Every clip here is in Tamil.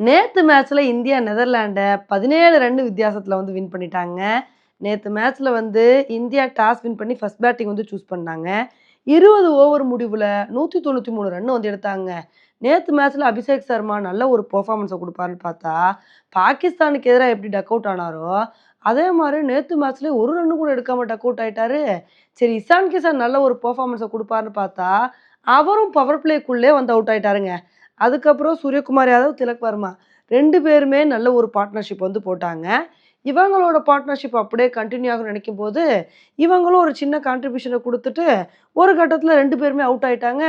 நேற்று மேட்ச்சில் இந்தியா நெதர்லாண்டை பதினேழு ரன் வித்தியாசத்தில் வந்து வின் பண்ணிட்டாங்க. நேற்று மேட்ச்சில் வந்து இந்தியா டாஸ் வின் பண்ணி ஃபஸ்ட் பேட்டிங் வந்து சூஸ் பண்ணாங்க. இருபது ஓவர் முடிவில் நூற்றி தொண்ணூற்றி மூணு ரன் வந்து எடுத்தாங்க. நேற்று மேட்ச்சில் அபிஷேக் சர்மா நல்ல ஒரு பெர்ஃபார்மன்ஸை கொடுப்பாருன்னு பார்த்தா பாகிஸ்தானுக்கு எதிராக எப்படி டக் அவுட் ஆனாரோ அதே மாதிரி நேற்று மேட்ச்லேயே ஒரு ரன்னு கூட எடுக்காமல் டக் அவுட் ஆகிட்டாரு சரி இசான் கிசான் நல்ல ஒரு பெர்ஃபார்மன்ஸை கொடுப்பாருன்னு பார்த்தா அவரும் பவர் பிளேக்குள்ளே வந்து அவுட் ஆகிட்டாருங்க அதுக்கப்புறம் சூரியகுமார் யாதவ் திலக் வர்மா. ரெண்டு பேருமே நல்ல ஒரு பார்ட்னர்ஷிப் வந்து போட்டாங்க. இவங்களோட பார்ட்னர்ஷிப் அப்படியே கண்டினியூ ஆகும் நினைக்கும் போது இவங்களும் ஒரு சின்ன கான்ட்ரிபியூஷனை கொடுத்துட்டு ஒரு கட்டத்தில் ரெண்டு பேருமே அவுட் ஆயிட்டாங்க.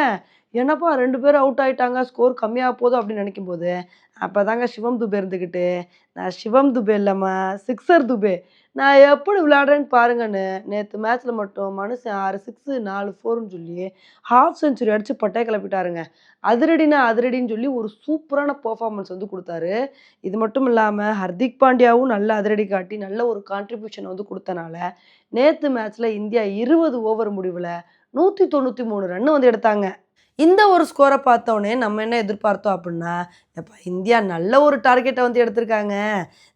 என்னப்பா ரெண்டு பேரும் அவுட் ஆகிட்டாங்க ஸ்கோர் கம்மியாக போதும் அப்படின்னு நினைக்கும் போது அப்போ தாங்க சிவம் துபே இருந்துக்கிட்டு நான் சிவம் துபே இல்லைம்மா சிக்ஸர் துபே நான் எப்படி விளையாடுறேன்னு பாருங்கன்னு நேற்று மேட்ச்சில் மட்டும் மனுஷன் ஆறு சிக்ஸு நாலு ஃபோர்னு சொல்லி ஹாஃப் செஞ்சுரி அடித்து பட்டை கிளப்பிட்டாருங்க. அதிரடினா அதிரடின்னு சொல்லி ஒரு சூப்பரான பெர்ஃபார்மன்ஸ் வந்து கொடுத்தாரு. இது மட்டும் இல்லாமல் ஹர்திக் பாண்டியாவும் நல்ல அதிரடி காட்டி நல்ல ஒரு கான்ட்ரிபியூஷன் வந்து கொடுத்தனால நேற்று மேட்ச்சில் இந்தியா இருபது ஓவர் முடிவில் நூற்றி தொண்ணூற்றி மூணு ரன் வந்து எடுத்தாங்க. இந்த ஒரு ஸ்கோரை பார்த்தோன்னே நம்ம என்ன எதிர்பார்த்தோம் அப்படின்னா இப்போ இந்தியா நல்ல ஒரு டார்கெட்டை வந்து எடுத்திருக்காங்க.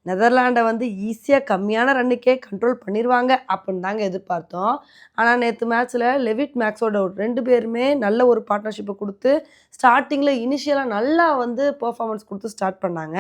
நெதர்லாண்டை வந்து ஈஸியாக கம்மியான ரன்னுக்கே கண்ட்ரோல் பண்ணிடுவாங்க அப்படின்னு தாங்க எதிர்பார்த்தோம். ஆனால் நேற்று மேட்ச்சில் லெவிட் மேக்ஸோட ரெண்டு பேருமே நல்ல ஒரு பார்ட்னர்ஷிப்பை கொடுத்து ஸ்டார்டிங்கில் இனிஷியலாக நல்லா வந்து பர்ஃபார்மன்ஸ் கொடுத்து ஸ்டார்ட் பண்ணாங்க.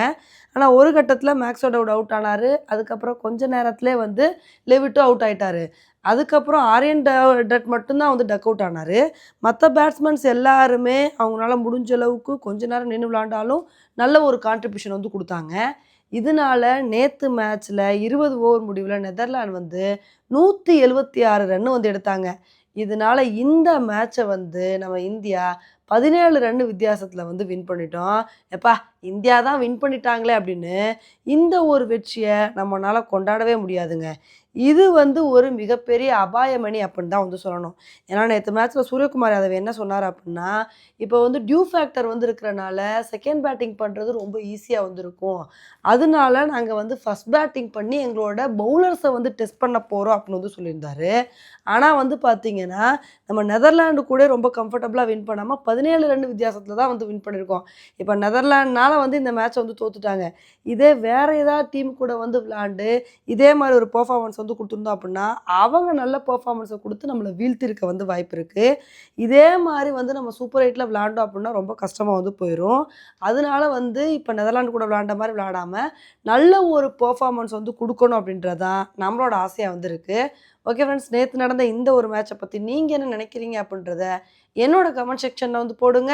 ஆனால் ஒரு கட்டத்தில் மேக்ஸோட அவுட் ஆனார். அதுக்கப்புறம் கொஞ்ச நேரத்துலேயே வந்து லெவிட்டும் அவுட் ஆயிட்டாரு. அதுக்கப்புறம் ஆரியன் ட- டட் மட்டும்தான் வந்து டக் அவுட் ஆனார். மற்ற பேட்ஸ்மேன்ஸ் எல்லாருமே அவங்களால முடிஞ்ச அளவுக்கு கொஞ்ச நேரம் நின்று விளாண்டாலும் நல்ல ஒரு கான்ட்ரிபியூஷன் வந்து கொடுத்தாங்க. இதனால நேற்று மேட்ச்சில் இருபது ஓவர் முடிவில் நெதர்லாண்ட் வந்து நூற்றி எழுபத்தி ஆறு ரன் வந்து எடுத்தாங்க. இதனால இந்த மேட்சை வந்து நம்ம இந்தியா பதினேழு ரன் வித்தியாசத்தில் வந்து வின் பண்ணிட்டோம். எப்பா இந்தியா தான் வின் பண்ணிட்டாங்களே அப்படின்னு இந்த ஒரு வெற்றியை நம்மளால் கொண்டாடவே முடியாதுங்க. இது வந்து ஒரு மிகப்பெரிய அபாயமணி அப்படின்னு தான் வந்து சொல்லணும். ஏன்னா நேற்று மேட்ச்சில் சூரியகுமார் யாதவ் என்ன சொன்னார் அப்படின்னா இப்போ வந்து டியூ ஃபேக்டர் வந்து இருக்கிறனால செகண்ட் பேட்டிங் பண்ணுறது ரொம்ப ஈஸியாக வந்து இருக்கும் அதனால நாங்கள் வந்து ஃபஸ்ட் பேட்டிங் பண்ணி எங்களோட பவுலர்ஸை வந்து டெஸ்ட் பண்ண போகிறோம் அப்படின்னு வந்து சொல்லியிருந்தாரு. ஆனால் வந்து பார்த்தீங்கன்னா நம்ம நெதர்லாண்டு கூட ரொம்ப கம்ஃபர்டபுளாக வின் பண்ணாமல் பதினேழு ரன் வித்தியாசத்தில் தான் வந்து வின் பண்ணியிருக்கோம். இப்போ நெதர்லாண்ட்னால் வந்து இந்த மேட்ச்சை வந்து தோத்துட்டாங்க. இதே வேற ஏதாவது டீம் கூட வந்து விளாண்டு இதே மாதிரி ஒரு பர்ஃபார்மன்ஸ் வந்து கொடுத்துருந்தோம் அப்படின்னா அவங்க நல்ல பர்ஃபார்மன்ஸை கொடுத்து நம்மளை வீழ்த்திருக்க வந்து வாய்ப்பு இருக்குது இதே மாதிரி வந்து நம்ம சூப்பர் எயிட்டில் விளாண்டோம் அப்படின்னா ரொம்ப கஷ்டமாக வந்து போயிடும் அதனால வந்து இப்போ நெதர்லாண்டு கூட விளாண்ட மாதிரி விளாடாமல் நல்ல ஒரு பர்ஃபார்மன்ஸ் வந்து கொடுக்கணும் அப்படின்றதான் நம்மளோட ஆசையாக வந்து இருக்குது ஓகே ஃப்ரெண்ட்ஸ் நேற்று நடந்த இந்த ஒரு மேட்சை பற்றி நீங்கள் என்ன நினைக்கிறீங்க அப்படின்றத என்னோட கமெண்ட் செக்ஷனில் வந்து போடுங்க.